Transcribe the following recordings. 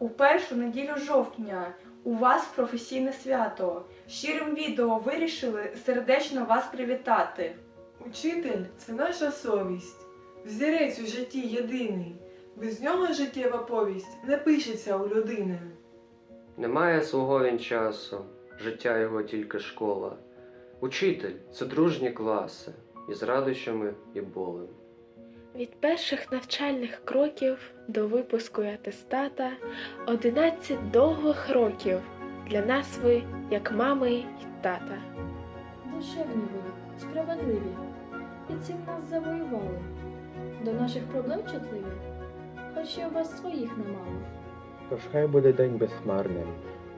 У першу неділю жовтня у вас професійне свято. Щирим відео вирішили сердечно вас привітати. Учитель це наша совість, взірець у житті єдиний. Без нього життєва повість не пишеться у людини. Немає свого він часу, життя його тільки школа. Учитель це дружні класи, із радощами і болем. Від перших навчальних кроків до випуску і атестата 11 довгих років для нас ви, як мами й тата. Душевні ви, справедливі, і цим нас завоювали. До наших проблем чутливі, хоч і у вас своїх немало. Тож хай буде день безхмарним,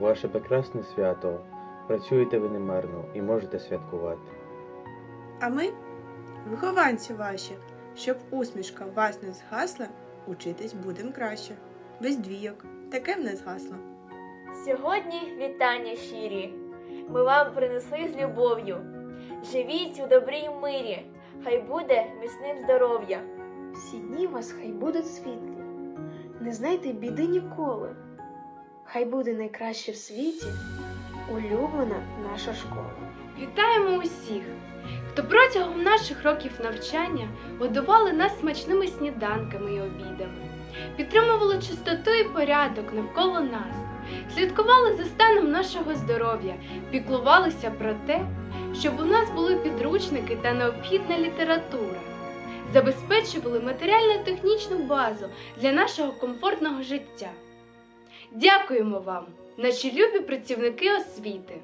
ваше прекрасне свято. Працюєте ви немарно і можете святкувати. А ми, вихованці ваші, щоб усмішка в вас не згасла, учитись будем краще. Без двійок, таке в не згасло. Сьогодні вітання щирі. Ми вам принесли з любов'ю. Живіть у добрі й мирі, хай буде міцним здоров'я. Всі дні вас хай будуть світлі, не знайте біди ніколи. Хай буде найкраще в світі улюблена наша школа. Вітаємо усіх, хто протягом наших років навчання годували нас смачними сніданками і обідами, підтримували чистоту і порядок навколо нас, слідкували за станом нашого здоров'я, піклувалися про те, щоб у нас були підручники та необхідна література, забезпечували матеріально-технічну базу для нашого комфортного життя. Дякуємо вам, наші любі працівники освіти!